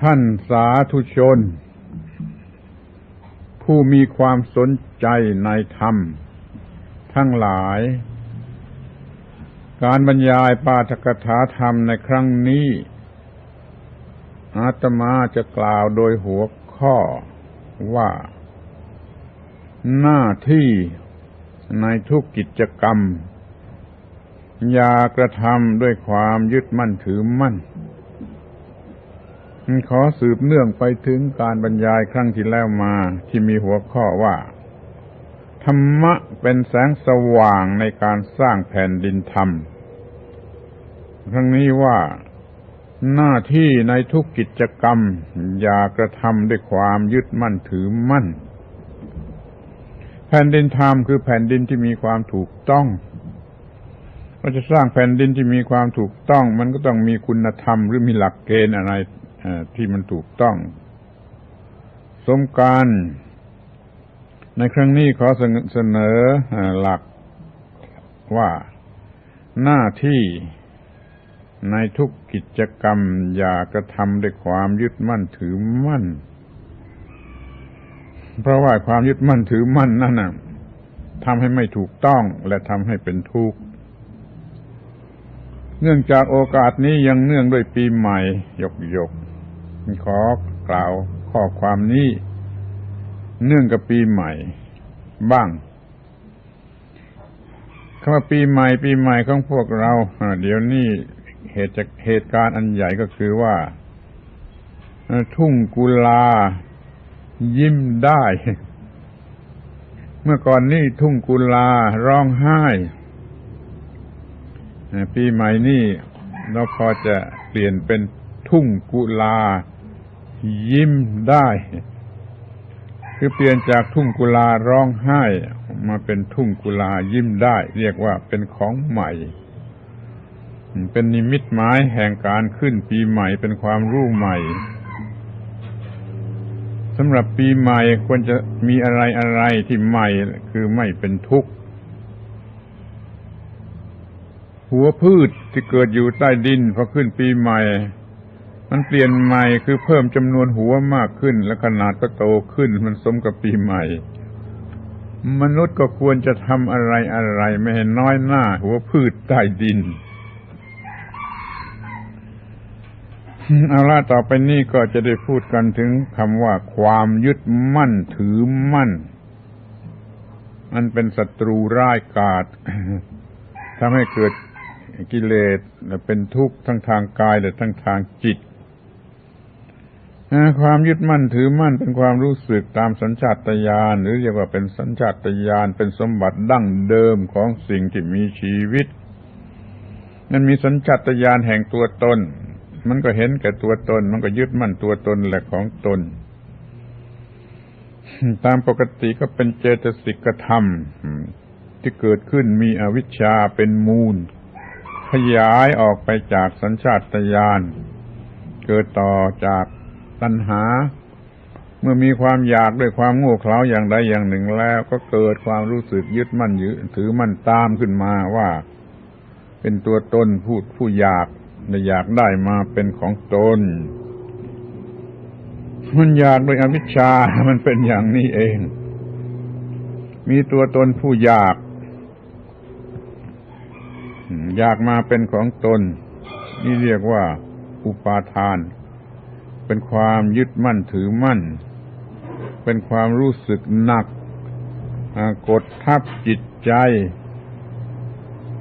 ท่านสาธุชน ผู้มีความสนใจในธรรม ทั้งหลาย การบรรยายปาฐกถาธรรมในครั้งนี้ อาตมาจะกล่าวโดยหัวข้อว่า หน้าที่ในทุกกิจกรรม อย่ากระทำด้วยความยึดมั่นถือมั่น ขอสืบเนื่องไปถึงการบรรยายครั้งที่แล้วมาที่มีหัวข้อว่า ธรรมะเป็นแสงสว่างในการสร้างแผ่นดินธรรม ครั้งนี้ว่าหน้าที่ในทุกกิจกรรม อย่ากระทำด้วยความยึดมั่นถือมั่น แผ่นดินธรรมคือแผ่นดินที่มีความถูกต้องเราจะสร้างแผ่นดินที่มีความถูกต้อง มันก็ต้องมีคุณธรรมหรือมีหลักเกณฑ์อะไร ที่มันถูกต้อง สมการ ในครั้งนี้ขอเสนอหลักว่าหน้าที่ในทุกกิจกรรมอย่ากระทำด้วยความยึดมั่นถือมั่น เพราะว่าความยึดมั่นถือมั่นนั่นน่ะทำให้ไม่ถูกต้องและทำให้เป็นทุกข์ เนื่องจากโอกาสนี้ยังเนื่องด้วยปีใหม่ ยกยก ขอกล่าวข้อความนี้ เนื่องกับปีใหม่ บ้างคำว่าปีใหม่ปีใหม่ของพวกเราเดี๋ยวนี้เหตุจากเหตุการณ์อันใหญ่ก็คือว่า ทุ่งกุลา ยิ้มได้ เมื่อก่อนนี้ทุ่งกุลาร้องไห้ ปีใหม่นี้เราพอจะเปลี่ยนเป็นทุ่งกุลา ยิ้มได้ คือเปลี่ยนจากทุ่งกุลาร้องไห้ มาเป็นทุ่งกุลายิ้มได้ เรียกว่าเป็นของใหม่ เป็นนิมิตหมายแห่งการขึ้นปีใหม่เป็นความรู้ใหม่สำหรับปีใหม่ควรจะมีอะไรอะไรที่ใหม่คือไม่เป็นทุกข์ หัวพืชที่เกิดอยู่ใต้ดินพอขึ้นปีใหม่ มันเปลี่ยนใหม่คือเพิ่มจำนวนหัวมากขึ้น และขนาดก็โตขึ้น มันสมกับปีใหม่ มนุษย์ก็ควรจะทำอะไรอะไร ไม่ให้น้อยหน้า หัวพืชใต้ดิน เอาละต่อไปนี้ก็จะได้พูดกันถึงคำว่าความยึดมั่นถือมั่น มันเป็นศัตรูร้ายกาจทำให้เกิดกิเลสเป็นทุกข์ทั้งทางกายและทั้งทางจิต ความยึดมั่นถือมั่นเป็นความรู้สึกตามสัญชาตญาณหรือเรียกว่าเป็นสัญชาตญาณเป็นสมบัติดั้งเดิมของสิ่งที่มีชีวิต นั่นมีสัญชาตญาณแห่งตัวตน มันก็เห็นแก่ตัวตน มันก็ยึดมั่นตัวตนแหละของตน ตามปกติก็เป็นเจตสิกธรรม ที่เกิดขึ้นมีอวิชชาเป็นมูล ขยายออกไปจากสัญชาตญาณเกิดต่อจาก ตัณหา เมื่อมีความอยากด้วยความโง่เขลาอย่างใดอย่างหนึ่งแล้ว ก็เกิดความรู้สึกยึดมั่นยึดถือมั่นตามขึ้นมาว่า เป็นตัวตนพูดผู้อยากอยากได้มาเป็นของตนมันอยากโดยอวิชชา มันเป็นอย่างนี้เอง มีตัวตนผู้อยาก อยากมาเป็นของตน นี่เรียกว่า อุปาทาน เป็นความยึดมั่นถือมั่น เป็นความรู้สึกหนักกดทับจิตใจ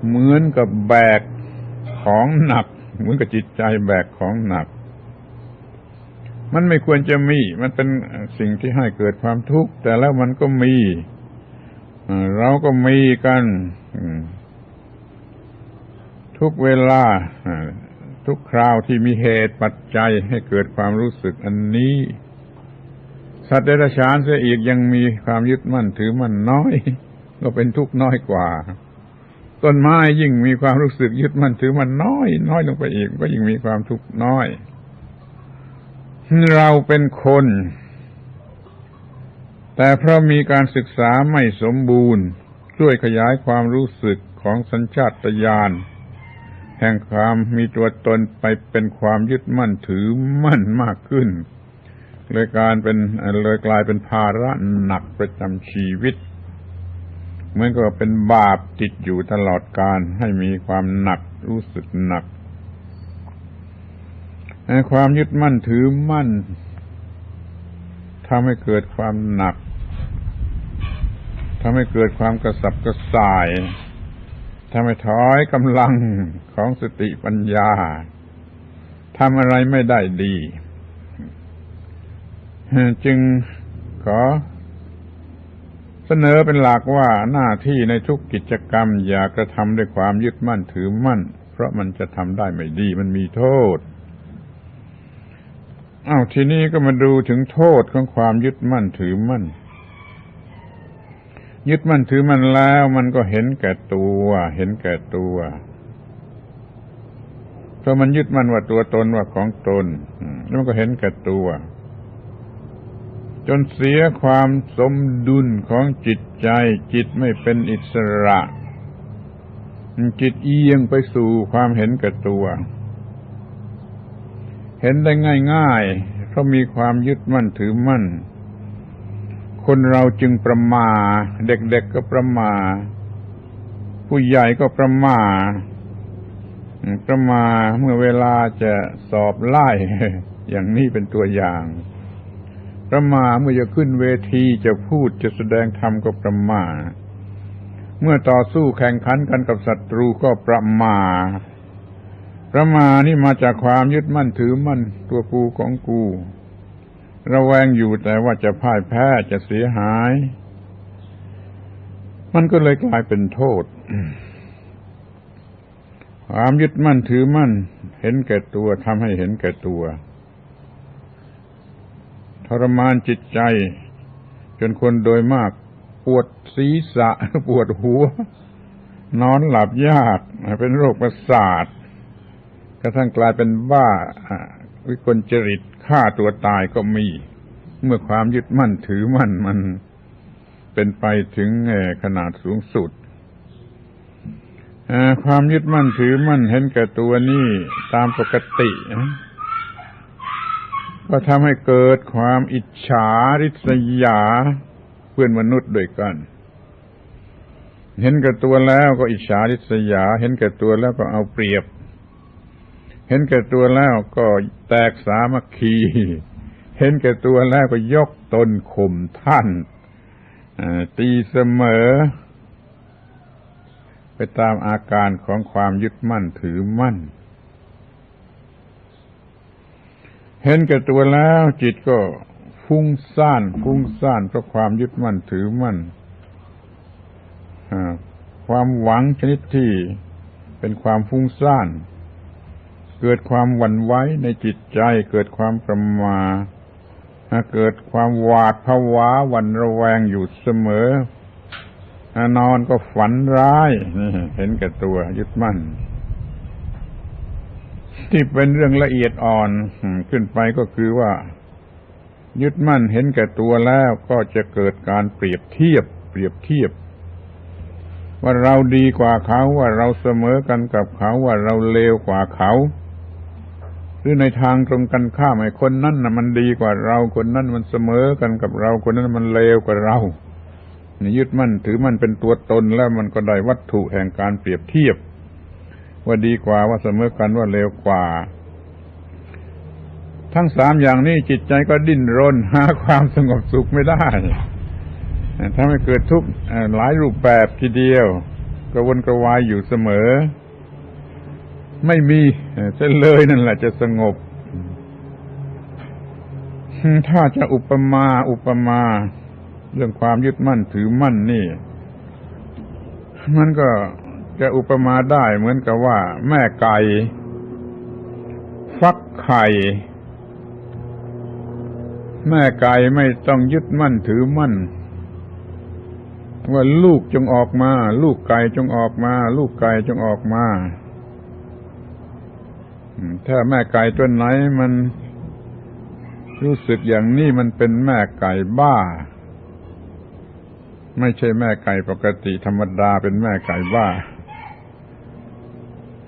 เหมือนกับแบกของหนัก เหมือนกับจิตใจแบกของหนัก มันไม่ควรจะมี มันเป็นสิ่งที่ให้เกิดความทุกข์ แต่แล้วมันก็มี เราก็มีกันทุกเวลา ทุกคราวที่มีเหตุปัจจัยให้เกิดความรู้สึกอันนี้ สัตว์เดรัจฉานเสียอีกยังมีความยึดมั่นถือมั่นน้อย ก็เป็นทุกข์น้อยกว่า ต้นไม้ยิ่งมีความรู้สึกยึดมั่นถือมันน้อย น้อยลงไปอีก ก็ยิ่งมีความทุกข์น้อย เราเป็นคน แต่เพราะมีการศึกษาไม่สมบูรณ์ ช่วยขยายความรู้สึกของสัญชาตญาณ แห่งความมีตัวตนไปเป็นความยึดมั่นถือมั่นมากขึ้น เลยการเป็นเลยกลายเป็นภาระหนักประจำชีวิตเหมือนกับเป็นบาปติดอยู่ตลอดการให้มีความหนักรู้สึกหนักความยึดมั่นถือมั่นทำให้เกิดความหนักทำให้เกิดความกระสับกระส่าย ทำให้ถอยกำลังของสติปัญญาทำอะไรไม่ได้ดี จึงขอเสนอเป็นหลักว่าหน้าที่ในทุกกิจกรรม อย่ากระทำด้วยความยึดมั่นถือมั่น เพราะมันจะทำได้ไม่ดีมันมีโทษอ้าวทีนี้ก็มาดูถึงโทษของความยึดมั่นถือมั่น ยึดมั่นถือมั่นแล้ว มันก็เห็นแก่ตัว เห็นแก่ตัวเพราะมันยึดมั่นว่าตัวตนว่าของตนแล้วมันก็เห็นแก่ตัว จนเสียความสมดุลของจิตใจ จิตไม่เป็นอิสระ จิตเอียงไปสู่ความเห็นแก่ตัว เห็นได้ง่ายๆเพราะมีความยึดมั่นถือมั่น คนเราจึงประมาเด็กๆก็ประมาผู้ใหญ่ก็ประมาประมาเมื่อเวลาจะสอบไล่อย่างนี้เป็นตัวอย่าง ประมาเมื่อจะขึ้นเวทีจะพูดจะแสดงธรรมก็ประมาเมื่อต่อสู้แข่งขันกันกับศัตรูก็ประมาประมานี่มาจากความยึดมั่นถือมั่นตัวกูของกู ระแวงอยู่แต่ว่าจะพ่ายแพ้จะเสียหาย มันก็เลยกลายเป็นโทษความยึดมั่นถือมั่น เห็นแก่ตัวทำให้เห็นแก่ตัว ทรมานจิตใจ จนคนโดยมาก ปวดศีรษะ ปวดหัว นอนหลับยากเป็นโรคประสาทกระทั่งกลายเป็นบ้าวิกลจริต ฆ่าตัวตายก็มี เมื่อความยึดมั่นถือมั่นมันเป็นไปถึงขนาดสูงสุดความยึดมั่นถือมั่นเห็นแก่ตัวนี่ตามปกติก็ทำให้เกิดความอิจฉาริษยาเพื่อนมนุษย์ด้วยกัน เห็นแก่ตัวแล้วก็อิจฉาริษยา เห็นแก่ตัวแล้วก็เอาเปรียบ เห็นแก่ตัวแล้วก็แตกสามัคคี เห็นแก่ตัวแล้วก็ยกตนข่มท่านตีเสมอ ไปตามอาการของความยึดมั่นถือมั่น เห็นแก่ตัวแล้วจิตก็ฟุ้งซ่าน ฟุ้งซ่านเพราะความยึดมั่นถือมั่นความหวังชนิดที่เป็นความฟุ้งซ่าน เกิดความหวั่นไหวในจิตใจ เกิดความประมาเกิดความหวาดผวาหวั่นระแวงอยู่เสมอนอนก็ฝันร้ายนี่เห็นแก่ตัวยึดมั่น ที่เป็นเรื่องละเอียดอ่อนขึ้นไปก็คือว่า ยึดมั่นเห็นแก่ตัวแล้วก็จะเกิดการเปรียบเทียบ เปรียบเทียบ ว่าเราดีกว่าเขาว่าเราเสมอกันกับเขาว่าเราเลวกว่าเขา หรือในทางตรงกันข้ามไอ้คนนั้นน่ะมันดีกว่าเรา คนนั้นมันเสมอกันกับเรา คนนั้นมันเลวกว่าเรานี่ยึดมั่นถือมันเป็นตัวตนแล้วมันก็ได้วัตถุแห่งการเปรียบเทียบ ว่าดีกว่าว่าเสมอกันว่าเลวกว่า ทั้งสามอย่างนี้จิตใจก็ดิ้นรนหาความสงบสุขไม่ได้ทำให้เกิดทุกข์หลายรูปแบบทีเดียวกระวนกระวายอยู่เสมอ ไม่มีเส้นเลยนั่นแหละจะสงบ ถ้าจะอุปมาอุปมา เรื่องความยึดมั่นถือมั่นนี่ มันก็จะอุปมาได้เหมือนกับว่า แม่ไก่ ฟักไข่ แม่ไก่ไม่ต้องยึดมั่นถือมั่นว่าลูกจงออกมา ลูกไก่จงออกมา ลูกไก่จงออกมา ถ้าแม่ไก่ตัวไหนมันรู้สึกอย่างนี้มันเป็นแม่ไก่บ้า ไม่ใช่แม่ไก่ปกติธรรมดาเป็นแม่ไก่บ้า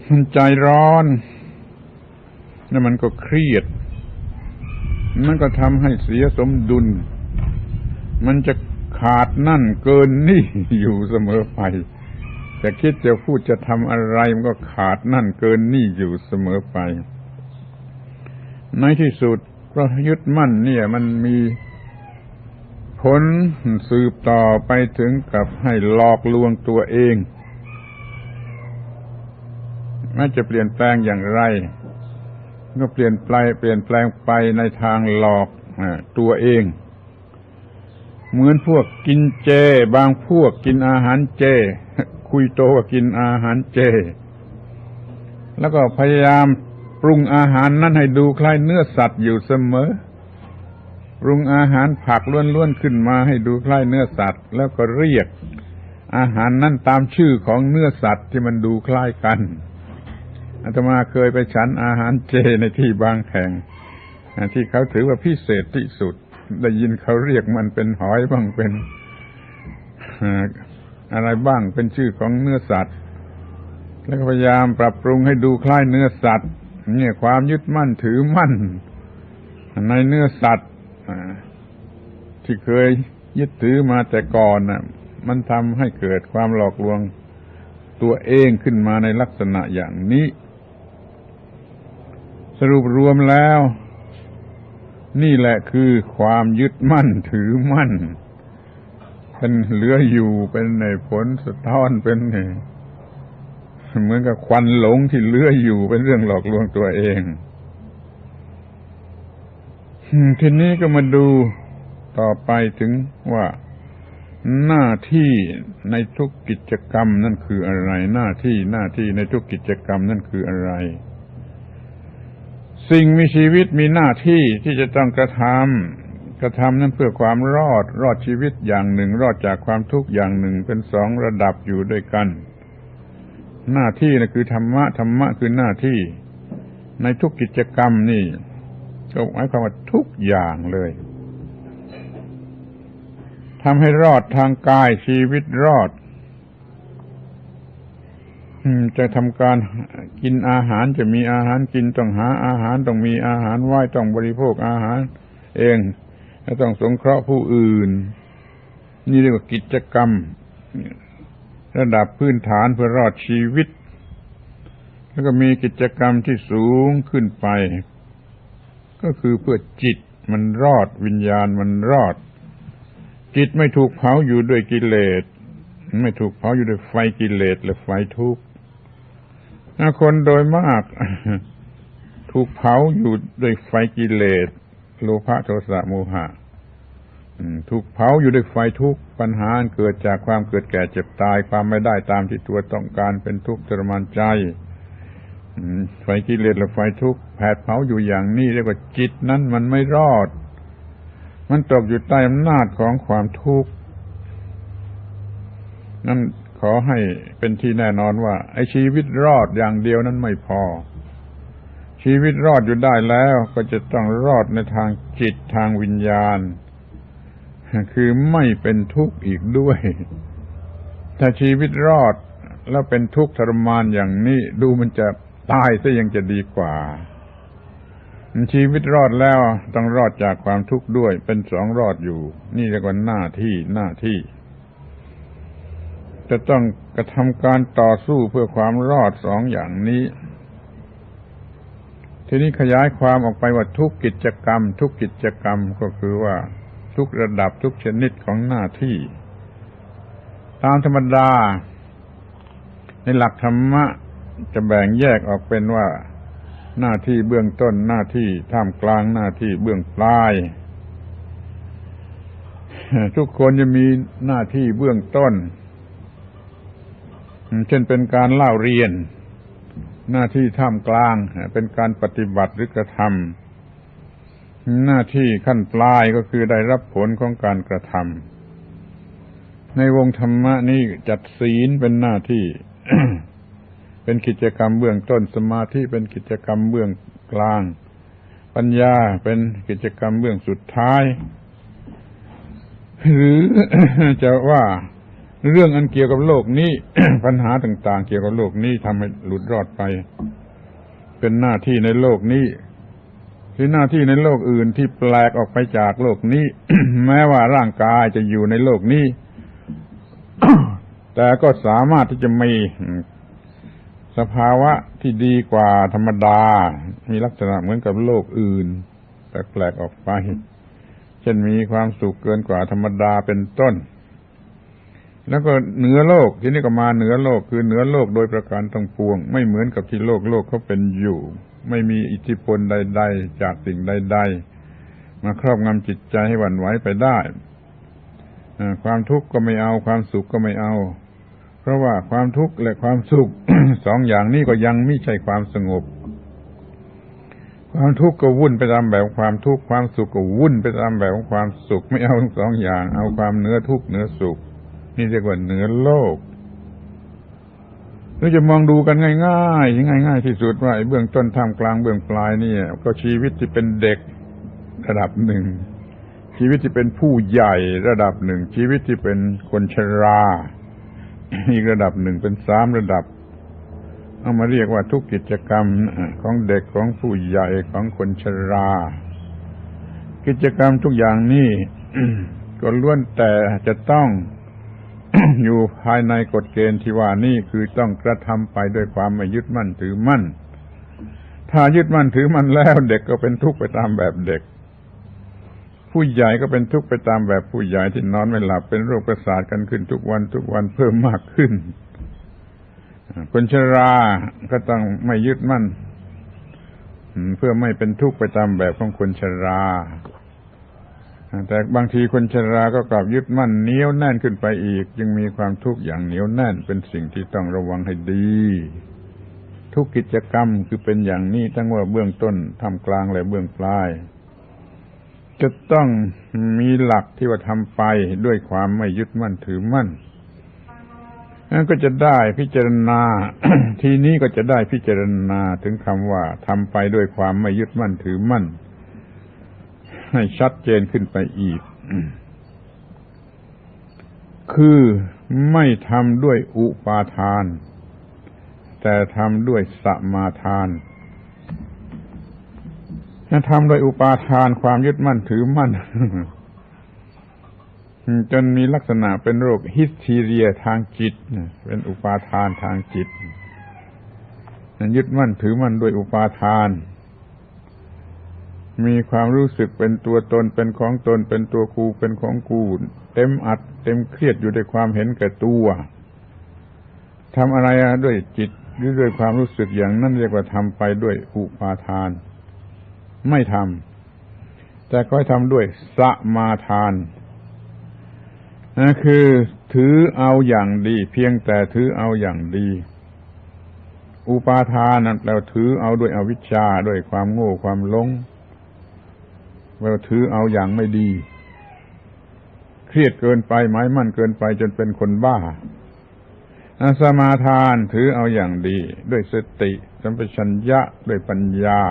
มันใจร้อนแล้วมันก็เครียด มันก็ทำให้เสียสมดุล มันจะขาดนั่นเกินนี่อยู่เสมอไป จะคิดจะพูดจะทำอะไรมันก็ขาดนั่นเกินนี่อยู่เสมอไป ในที่สุดเพราะยึดมั่นเนี่ย มันมีผลสืบต่อไปถึงกับให้หลอกลวงตัวเองไม่จะเปลี่ยนแปลงอย่างไร ก็เปลี่ยนไปเปลี่ยนแปลงไปในทางหลอกตัวเอง เหมือนพวกกินเจ บางพวกกินอาหารเจ คุยโตวกินอาหารเจ แล้วก็พยายามปรุงอาหารนั้นให้ดูคล้ายเนื้อสัตว์อยู่เสมอ ปรุงอาหารผักล้วนๆขึ้นมาให้ดูคล้ายเนื้อสัตว์ แล้วก็เรียก อาหารนั้นตามชื่อของเนื้อสัตว์ที่มันดูคล้ายกันอาตมาเคยไปฉันอาหารเจในที่บางแห่งที่เขาถือว่าพิเศษที่สุด ได้ยินเขาเรียกมันเป็นหอยบ้างเป็น อะไรบ้างเป็นชื่อของเนื้อสัตว์ แล้วก็พยายามปรับปรุงให้ดูคล้ายเนื้อสัตว์เนี่ยความยึดมั่นถือมั่น ในเนื้อสัตว์ที่เคยยึดถือมาแต่ก่อนน่ะ มันทำให้เกิดความหลอกลวงตัวเองขึ้นมาในลักษณะอย่างนี้ สรุปรวมแล้ว นี่แหละคือความยึดมั่นถือมั่น เป็นเหลืออยู่เป็นในผลสะท้อนเป็นเหมือนกับควันหลงที่เลื้ออยู่เป็นเรื่องหลอกลวงตัวเองทีนี้ก็มาดูต่อไปถึงว่า หน้าที่ในทุกกิจกรรมนั่นคืออะไร หน้าที่หน้าที่ในทุกกิจกรรมนั่นคืออะไร สิ่งมีชีวิตมีหน้าที่ที่จะต้องกระทำ กระทำนั้นเพื่อความรอดรอดชีวิตอย่างหนึ่ง รอดจากความทุกข์อย่างหนึ่งเป็นสองระดับอยู่ด้วยกัน หน้าที่นะคือธรรมะธรรมะคือหน้าที่ ในทุกกิจกรรมนี่ก็หมายความว่าทุกอย่างเลยทำให้รอดทางกายชีวิตรอดจะทำการกินอาหารจะมีอาหารกินต้องหาอาหารต้องมีอาหารไหว้ต้องบริโภคอาหาร เอง และต้องสงเคราะห์ผู้อื่น นี่เรียกว่ากิจกรรม ระดับพื้นฐานเพื่อรอดชีวิต แล้วก็มีกิจกรรมที่สูงขึ้นไป ก็คือเพื่อจิตมันรอดวิญญาณมันรอด จิตไม่ถูกเผาอยู่ด้วยกิเลสไม่ถูกเผาอยู่ด้วยไฟกิเลสหรือไฟทุกข์คนโดยมาก ถูกเผาอยู่ด้วยไฟกิเลส โลภะโทสะโมหะถูกเผาอยู่ด้วยไฟทุกปัญหาเกิดจากความเกิดแก่เจ็บตาย ความไม่ได้ตามที่ตัวต้องการเป็นทุกข์ทรมานใจไฟกิเลสและไฟทุกข์แผดเผาอยู่อย่างนี้เรียกว่าจิตนั้นมันไม่รอด มันตกอยู่ใต้อำนาจของความทุกข์นั่นขอให้เป็นที่แน่นอนว่า ไอ้ชีวิตรอดอย่างเดียวนั้นไม่พอ ชีวิตรอดอยู่ได้แล้วก็จะต้องรอดในทางจิตทางวิญญาณ คือไม่เป็นทุกข์อีกด้วย ถ้าชีวิตรอดแล้วเป็นทุกข์ทรมานอย่างนี้ดูมันจะตายซะยังจะดีกว่า ชีวิตรอดแล้วต้องรอดจากความทุกข์ด้วย เป็นสองรอดอยู่ นี่เรียกว่าหน้าที่หน้าที่ จะต้องกระทำการต่อสู้เพื่อความรอดสองอย่างนี้ ทีนี้ขยายความออกไปว่าทุกกิจกรรม ทุกกิจกรรมก็คือว่าทุกระดับทุกชนิดของหน้าที่ ตามธรรมดา ในหลักธรรมะจะแบ่งแยกออกเป็นว่าหน้าที่เบื้องต้นหน้าที่ท่ามกลางหน้าที่เบื้องปลาย ทุกคนจะมีหน้าที่เบื้องต้น เช่นเป็นการเล่าเรียน หน้าที่ท่ามกลาง เป็นการปฏิบัติหรือกระทำหน้าที่ขั้นปลายก็คือได้รับผลของการกระทำในวงธรรมะนี้จัดศีลเป็นหน้าที่ เป็นกิจกรรมเบื้องต้นสมาธิเป็นกิจกรรมเบื้องกลาง ปัญญาเป็นกิจกรรมเบื้องสุดท้าย หรือจะว่า เรื่องอันเกี่ยวกับโลกนี้ ปัญหาต่าง ๆ เกี่ยวกับโลกนี้ทำให้หลุดรอดไป เป็นหน้าที่ในโลกนี้คือหน้าที่ในโลกอื่นที่แปลกออกไปจากโลกนี้ แม้ว่าร่างกายจะอยู่ในโลกนี้ แต่ก็สามารถที่จะมีสภาวะที่ดีกว่าธรรมดา มีลักษณะเหมือนกับโลกอื่นแปลกๆออกไป เช่นมีความสุขเกินกว่าธรรมดาเป็นต้น แล้วก็เหนือโลกที่นี่ก็มาเหนือโลกคือเหนือโลกโดยประการทั้งปวง ไม่เหมือนกับที่โลกโลกเขาเป็นอยู่ ไม่มีอิทธิพลใด ๆ จากสิ่งใด ๆ มาครอบงำจิตใจให้หวั่นไหวไปได้ความทุกข์ก็ไม่เอาความสุขก็ไม่เอา เพราะว่าความทุกข์และความสุขสองอย่างนี้ก็ยังไม่ใช่ความสงบ ความทุกข์ก็วุ่นไปตามแบบความทุกข์ความสุขก็วุ่นไปตามแบบของความสุขไม่เอาทั้งสองอย่าง เอาความเหนือทุกข์เหนือสุข นี่เรียกว่าเหนือโลกเราจะมองดูกันง่ายๆง่าย ๆ ที่สุดว่าไอ้เบื้องต้นท่ามกลางเบื้องปลายนี่ก็ชีวิตที่เป็นเด็กระดับหนึ่ง ชีวิตที่เป็นผู้ใหญ่ระดับหนึ่ง ชีวิตที่เป็นคนชรา อีกระดับหนึ่งเป็นสามระดับ เอามาเรียกว่าทุกกิจกรรมของเด็กของผู้ใหญ่ของคนชรา กิจกรรมทุกอย่างนี้ก็ล้วนแต่จะต้อง อยู่ภายในกฎเกณฑ์ที่ว่านี่คือต้องกระทำไปด้วยความไม่ยึดมั่นถือมั่น ถ้ายึดมั่นถือมั่นแล้ว เด็กก็เป็นทุกข์ไปตามแบบเด็ก ผู้ใหญ่ก็เป็นทุกข์ไปตามแบบผู้ใหญ่ที่นอนไม่หลับเป็นโรคประสาทกันขึ้นทุกวันทุกวันเพิ่มมากขึ้นคนชราก็ต้องไม่ยึดมั่นเพื่อไม่เป็นทุกข์ไปตามแบบของคนชรา แต่บางทีคนชราก็กลับยึดมั่นเหนียวแน่นขึ้นไปอีกยังมีความทุกข์อย่างเหนียวแน่นเป็นสิ่งที่ต้องระวังให้ดี ทุกกิจกรรมคือเป็นอย่างนี้ทั้งว่าเบื้องต้นทำกลางและเบื้องปลาย จะต้องมีหลักที่ว่าทำไปด้วยความไม่ยึดมั่นถือมั่นนั่นก็จะได้พิจารณา ทีนี้ก็จะได้พิจารณาถึงคำว่าทำไปด้วยความไม่ยึดมั่นถือมั่น ให้ชัดเจนขึ้นไปอีก คือไม่ทำด้วยอุปาทาน แต่ทำด้วยสมาทานถ้าทำโดยอุปาทานความยึดมั่นถือมั่น จนมีลักษณะเป็นโรคฮิสทีเรียทางจิตเป็นอุปาทานทางจิตยึดมั่นถือมั่นด้วยอุปาทาน มีความรู้สึกเป็นตัวตนเป็นของตนเป็นตัวกูเป็นของกูเต็มอัดเต็มเครียดอยู่ด้วยความเห็นแก่ตัวทำอะไรด้วยจิตหรือด้วยความรู้สึกอย่างนั้นเรียกว่าทำไปด้วยอุปาทาน ไม่ทำแต่ก็ทำด้วยสมาทานนั่นคือถือเอาอย่างดี เพียงแต่ถือเอาอย่างดี อุปาทานนั้นแปลว่าถือเอาด้วยอวิชชาด้วยความโง่ความหลง แปลาถือเอาอย่างไม่ดี เครียดเกินไปหมายมั่นเกินไปจนเป็นคนบ้าสมาทานถือเอาอย่างดี ด้วยสติสัมปชัญญะด้วยปัญญา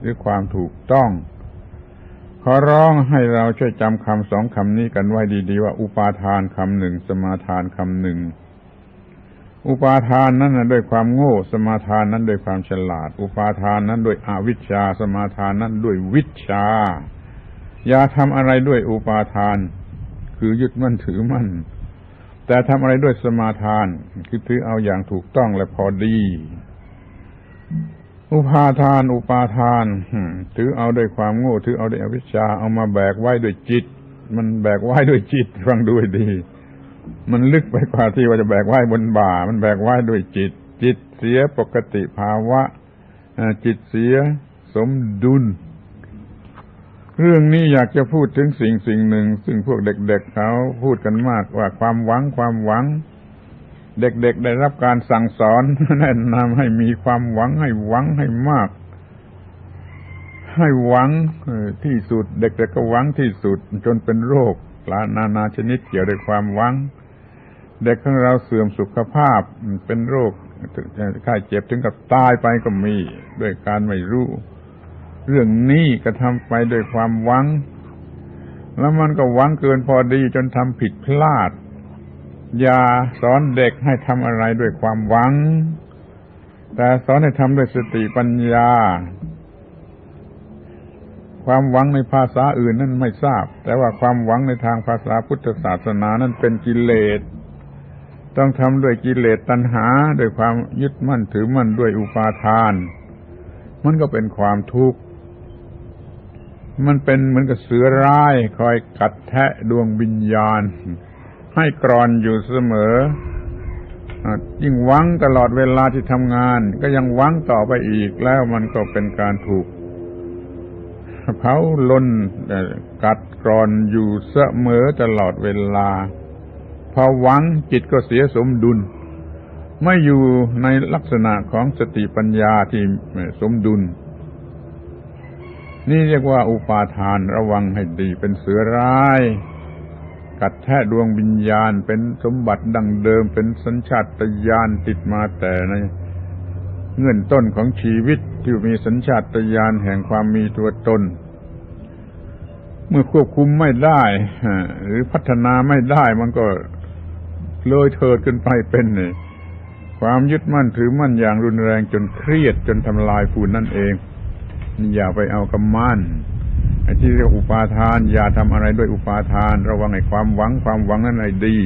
หรือความถูกต้อง ขอร้องให้เราช่วยจำคำสองคำนี้กันไว้ดี ๆ ว่าอุปาทานคำหนึ่ง สมาทานคำหนึ่ง อุปาทานนั้นด้วยความโง่ สมาทานนั้นด้วยความฉลาด อุปาทานนั้นด้วยอวิชชา สมาทานนั้นด้วยวิชา อย่าทำอะไรด้วยอุปาทาน คือยึดมั่นถือมั่น แต่ทำอะไรด้วยสมาทาน คือถือเอาอย่างถูกต้องและพอดี อุปาทาน อุปาทานถือเอาด้วยความโง่ ถือเอาด้วยอวิชชา เอามาแบกไว้ด้วยจิต มันแบกไว้ด้วยจิตฟังดูดี มันลึกไปกว่าที่ว่าจะแบกไหว้บนบ่า มันแบกไหว้ด้วยจิต จิตเสียปกติภาวะจิตเสียสมดุล เรื่องนี้อยากจะพูดถึงสิ่งสิ่งหนึ่ง ซึ่งพวกเด็กๆเขาพูดกันมากว่าความหวังความหวัง เด็กๆได้รับการสั่งสอนแนะนำให้มีความหวังให้หวังให้มาก ให้หวังที่สุด เด็กๆก็หวังที่สุดจนเป็นโรค หลานานาชนิดเกี่ยวด้วยความหวัง เด็กของเราเสื่อมสุขภาพเป็นโรคค่าเจ็บถึงกับตายไปก็มีด้วยการไม่รู้ เรื่องนี้กระทำไปด้วยความหวัง แล้วมันก็หวังเกินพอดีจนทำผิดพลาด อย่าสอนเด็กให้ทำอะไรด้วยความหวัง แต่สอนให้ทำด้วยสติปัญญา ความหวังในภาษาอื่นนั้นไม่ทราบ แต่ว่าความหวังในทางภาษาพุทธศาสนานั้นเป็นกิเลส ต้องทำด้วยกิเลสตัณหาด้วยความยึดมั่นถือมั่นด้วยอุปาทาน มันก็เป็นความทุกข์ มันเป็นเหมือนกับเสือร้าย คอยกัดแทะดวงวิญญาณ ให้กรอนอยู่เสมอ ยิ่งหวังตลอดเวลาที่ทำงาน ก็ยังหวังต่อไปอีกแล้วมันก็เป็นการถูก เผาลนกัดกรอนอยู่เสมอตลอดเวลาพอหวังจิตก็เสียสมดุล ไม่อยู่ในลักษณะของสติปัญญาที่สมดุล นี่เรียกว่าอุปาทานระวังให้ดีเป็นเสือร้าย กัดแทะดวงวิญญาณเป็นสมบัติดังเดิมเป็นสัญชาตญาณติดมาแต่ใน เงื่อนต้นของชีวิตที่มีสัญชาตญาณแห่งความมีตัวตน เมื่อควบคุมไม่ได้หรือพัฒนาไม่ได้มันก็เลยเถิดขึ้นไปเป็นนี่ความยึดมั่นถือมั่นอย่างรุนแรงจนเครียดจนทำลายผู้นั่นเองอย่าไปเอากำมันไอ้ที่เรียกอุปาทาน อย่าทำอะไรด้วยอุปาทาน ระวังไอ้ความหวังความหวังนั้นให้ดี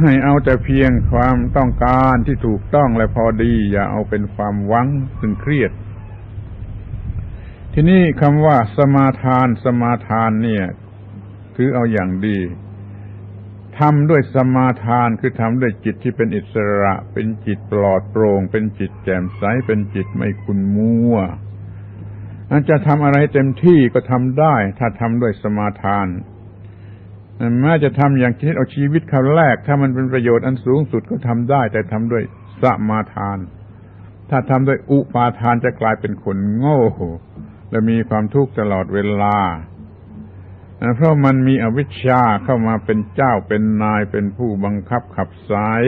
ให้เอาแต่เพียงความต้องการที่ถูกต้องและพอดี อย่าเอาเป็นความหวังซึ่งเครียด ทีนี้คำว่า สมาทาน สมาทานเนี่ยถือเอาอย่างดีทำด้วยสมาทานคือทำด้วยจิตที่เป็นอิสระ เป็นจิตปลอดโปร่ง เป็นจิตแจ่มใส เป็นจิตไม่คุณมัวอาจจะทำอะไรเต็มที่ก็ทำได้ ถ้าทำด้วยสมาทาน แม้จะทำอย่างคิดเอาชีวิตเขาแรก ถ้ามันเป็นประโยชน์อันสูงสุดก็ทำได้ แต่ทำด้วยสมาทาน ถ้าทำด้วยอุปาทานจะกลายเป็นคนโง่ และมีความทุกข์ตลอดเวลาเพราะมันมีอวิชชาเข้ามาเป็นเจ้าเป็นนายเป็นผู้บังคับขับสาย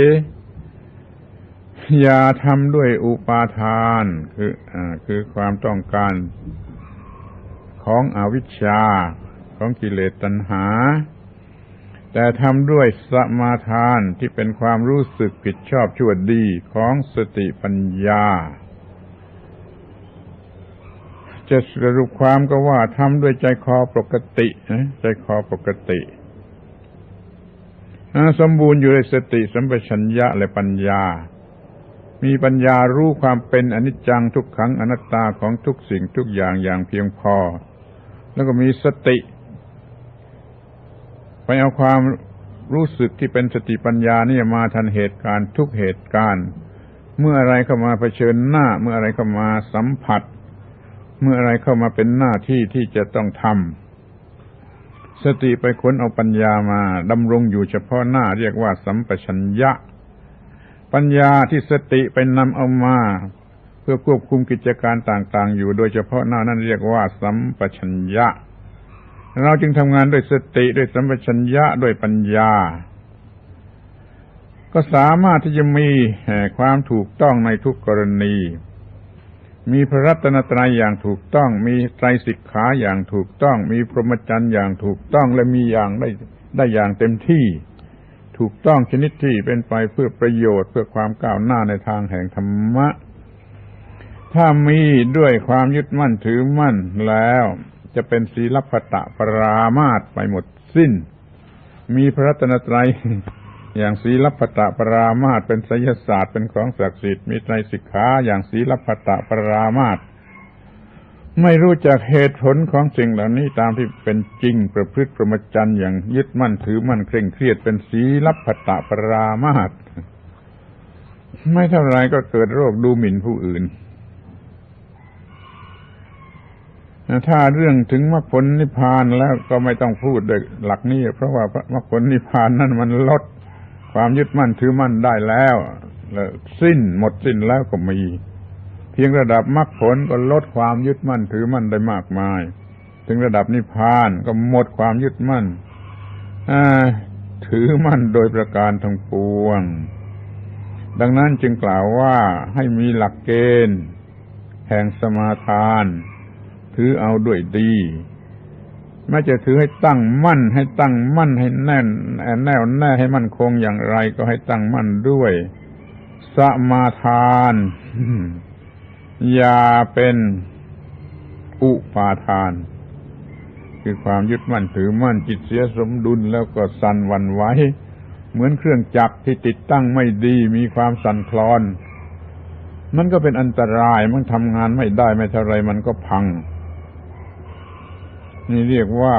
อย่าทำด้วยอุปาทานคืออคือความต้องการของอวิชชาของกิเลสตัณหา แต่ทำด้วยสมาทานที่เป็นความรู้สึกผิดชอบชั่วดีของสติปัญญา จะสรุปความก็ว่าทำด้วยใจคอปกตินะใจคอปกติสมบูรณ์อยู่ในสติสัมปชัญญะและปัญญา มีปัญญารู้ความเป็นอนิจจังทุกขังอนัตตาของทุกสิ่งทุกอย่างอย่างเพียงพอ แล้วก็มีสติ ไปเอาความรู้สึกที่เป็นสติปัญญานี่มาทันเหตุการณ์ทุกเหตุการณ์ เมื่ออะไรเข้ามาเผชิญหน้า เมื่ออะไรเข้ามาสัมผัส เมื่ออะไรเข้ามาเป็นหน้าที่ที่จะต้องทำสติไปค้นเอาปัญญามาดำรงอยู่เฉพาะหน้าเรียกว่าสัมปชัญญะ ปัญญาที่สติไปนำเอามา เพื่อควบคุมกิจการต่าง ๆ อยู่โดยเฉพาะหน้านั้นเรียกว่า สัมปชัญญะ เราจึงทำงานด้วยสติด้วยสัมปชัญญะด้วยปัญญา ก็สามารถที่จะมีความถูกต้องในทุกกรณี มีพระรัตนตรัยอย่างถูกต้อง มีไตรสิกขาอย่างถูกต้อง มีพรหมจรรย์อย่างถูกต้องและมีอย่างได้ได้อย่างเต็มที่ถูกต้องชนิดที่เป็นไปเพื่อประโยชน์เพื่อความก้าวหน้าในทางแห่งธรรมะ ถ้ามีด้วยความยึดมั่นถือมั่นแล้ว จะเป็นศีลพัตตปรามาตไปหมดสิ้น มีพระรัตนตรัยอย่างศีลพัตตปรามาตเป็นไสยศาสตร์เป็นของศักดิ์สิทธิ์มีไตรสิกขาอย่างศีลพัตตปรามาตไม่รู้จักเหตุผลของสิ่งเหล่านี้ตามที่เป็นจริงประพฤติประมจันอย่างยึดมั่นถือมั่นเคร่งเครียดเป็นศีลพัตตปรามาตไม่เท่าไรก็เกิดโรคดูหมิ่นผู้อื่น ถ้าเรื่องถึงมรรคผลนิพพานแล้วก็ไม่ต้องพูดโดยหลักนี้ เพราะว่ามรรคผลนิพพานนั่นมันลดความยึดมั่นถือมั่นได้แล้วแล้วสิ้นหมดสิ้นแล้วก็มี เพียงระดับมรรคผลก็ลดความยึดมั่นถือมั่นได้มากมาย ถึงระดับนิพพานก็หมดความยึดมั่นถือมั่นโดยประการทั้งปวง ดังนั้นจึงกล่าวว่าให้มีหลักเกณฑ์ แห่งสมาทาน ถือเอาด้วยดีแม้จะถือให้ตั้งมั่น ให้ตั้งมั่นให้แน่นแน่วแน่ให้มั่นคงอย่างไรก็ให้ตั้งมั่นด้วย สมาทาน อย่าเป็นอุปาทาน คือความยึดมั่นถือมั่นจิตเสียสมดุลแล้วก็สั่นวันไหวเหมือนเครื่องจักรที่ติดตั้งไม่ดีมีความสั่นคลอน มันก็เป็นอันตรายมันทำงานไม่ได้ไม่เท่าไรมันก็พัง นี่เรียกว่า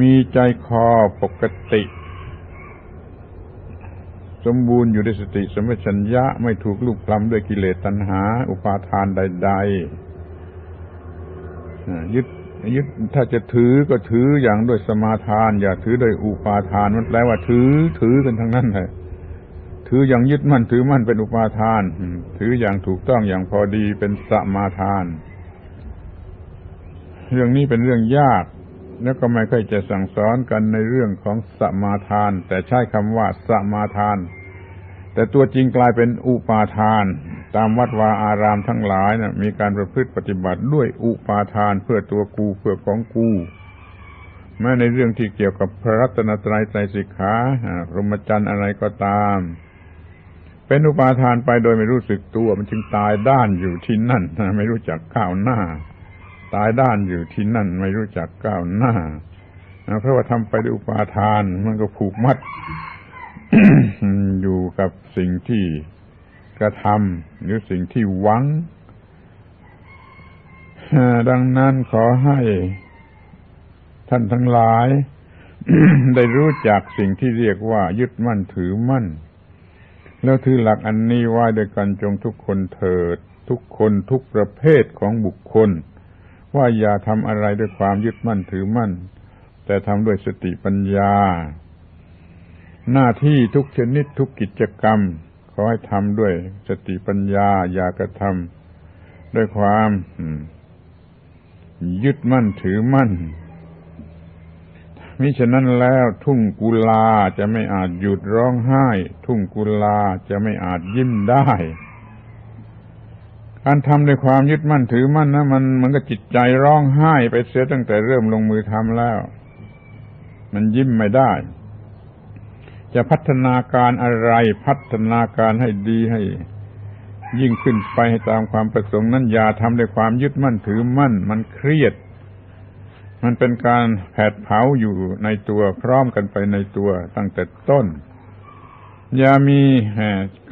มีใจคอปกติ สมบูรณ์อยู่ในสติสมัชัญญะไม่ถูกลุกคล้ำด้วยกิเลสตัณหา อุปาทานใด ๆ ยึดยึดถ้าจะถือก็ถืออย่างด้วยสมาทาน อย่าถือโดยอุปาทานมันแปลว่าถือถือกันทั้งนั้นเลยถืออย่างยึดมั่นถือมั่นเป็นอุปาทาน ถืออย่างถูกต้องอย่างพอดีเป็นสมาทาน เรื่องนี้เป็นเรื่องยาก แล้วก็ไม่ค่อยจะสั่งสอนกันในเรื่องของสมาทาน แต่ใช้คำว่าสมาทาน แต่ตัวจริงกลายเป็นอุปาทาน ตามวัดวาอารามทั้งหลายนะมีการประพฤติปฏิบัติด้วยอุปาทานเพื่อตัวกูเพื่อของกูแม้ในเรื่องที่เกี่ยวกับพระรัตนตรัยใจสิกขาพรหมจรรย์อะไรก็ตาม เป็นอุปาทานไปโดยไม่รู้สึกตัว มันจึงตายด้านอยู่ที่นั่นไม่รู้จักก้าวหน้า ตายด้านอยู่ที่นั่นไม่รู้จักก้าวหน้าเพราะว่าทำไปด้วยอุปาทาน มันก็ผูกมัด อยู่กับสิ่งที่กระทำหรือสิ่งที่หวัง ดังนั้นขอให้ท่านทั้งหลาย ได้รู้จักสิ่งที่เรียกว่า ยึดมั่นถือมั่น แล้วถือหลักอันนี้ไว้ด้วยกันจงทุกคนเถิด ทุกคนทุกประเภทของบุคคล ว่าอย่าทำอะไรด้วยความยึดมั่นถือมั่น แต่ทำด้วยสติปัญญา หน้าที่ทุกชนิดทุกกิจกรรม ขอให้ทำด้วยสติปัญญา อย่ากระทำด้วยความยึดมั่นถือมั่นมิฉะนั้นแล้วทุ่งกุลาจะไม่อาจหยุดร้องไห้ ทุ่งกุลาจะไม่อาจยิ้มได้ การทำด้วยความยึดมั่นถือมั่นนะมันมันก็จิตใจร้องไห้ไปเสียตั้งแต่เริ่มลงมือทำแล้ว มันยิ้มไม่ได้ จะพัฒนาการอะไรพัฒนาการให้ดีให้ ยิ่งขึ้นไปให้ตามความประสงค์นั้นอย่าทำด้วยความยึดมั่นถือมั่น มันเครียด มันเป็นการแผดเผาอยู่ในตัวพร้อมกันไปในตัวตั้งแต่ต้น อย่ามี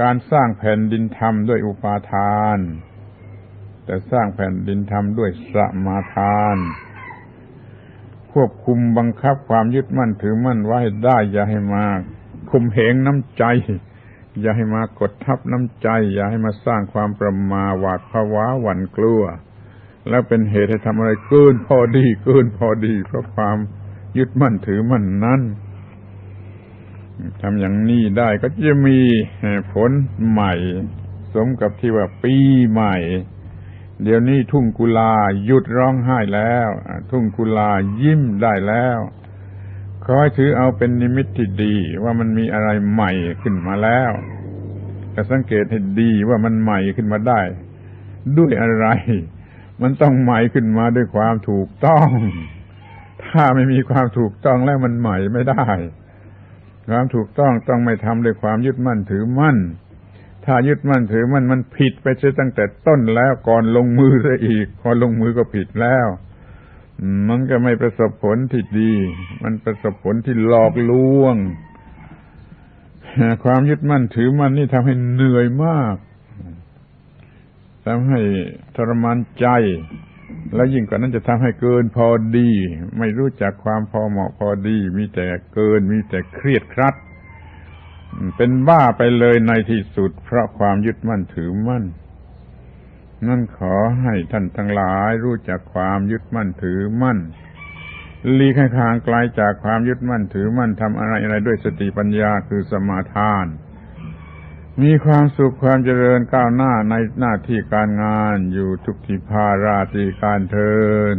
การสร้างแผ่นดินธรรมด้วยอุปาทาน แต่สร้างแผ่นดินธรรมด้วยสมาทาน ควบคุมบังคับความยึดมั่นถือมั่นไว้ได้ อย่าให้มาคุมเหงน้ำใจ อย่าให้มากดทับน้ำใจ อย่าให้มาสร้างความประมาหวาดภาวะหวั่นกลัว แล้วเป็นเหตุให้ทำอะไรเกินพอดีเกินพอดี เพราะความยึดมั่นถือมั่นนั้นทำอย่างนี้ได้ก็จะมีผลใหม่ สมกับที่ว่าปีใหม่ เดี๋ยวนี้ทุ่งกุลาหยุดร้องไห้แล้ว ทุ่งกุลายิ้มได้แล้วขอให้ถือเอาเป็นนิมิตที่ดีว่ามันมีอะไรใหม่ขึ้นมาแล้วแต่สังเกตให้ดีว่ามันใหม่ขึ้นมาได้ ด้วยอะไร มันต้องใหม่ขึ้นมาด้วยความถูกต้อง ถ้าไม่มีความถูกต้องแล้วมันใหม่ไม่ได้ ความถูกต้องต้องไม่ทำด้วยความยึดมั่นถือมั่น ถ้ายึดมั่นถือมั่นมันผิดไปเสียตั้งแต่ต้นแล้วก่อนลงมือซะอีกก่อนลงมือก็ผิดแล้วมันก็ไม่ประสบผลที่ดี มันประสบผลที่หลอกลวง ความยึดมั่นถือมั่นนี่ทำให้เหนื่อยมากทำให้ทรมานใจ และยิ่งกว่านั้นจะทำให้เกินพอดี ไม่รู้จักความพอเหมาะพอดี มีแต่เกินมีแต่เครียดครัด เป็นบ้าไปเลยในที่สุด เพราะความยึดมั่นถือมั่น นั่นขอให้ท่านทั้งหลายรู้จักความยึดมั่นถือมั่นหลีกให้ห่างไกลจากความยึดมั่นถือมั่นทำอะไรอะไรด้วยสติปัญญาคือสมาทาน มีความสุขความเจริญก้าวหน้าในหน้าที่การงานอยู่ทุกทิพาราตีการเทิน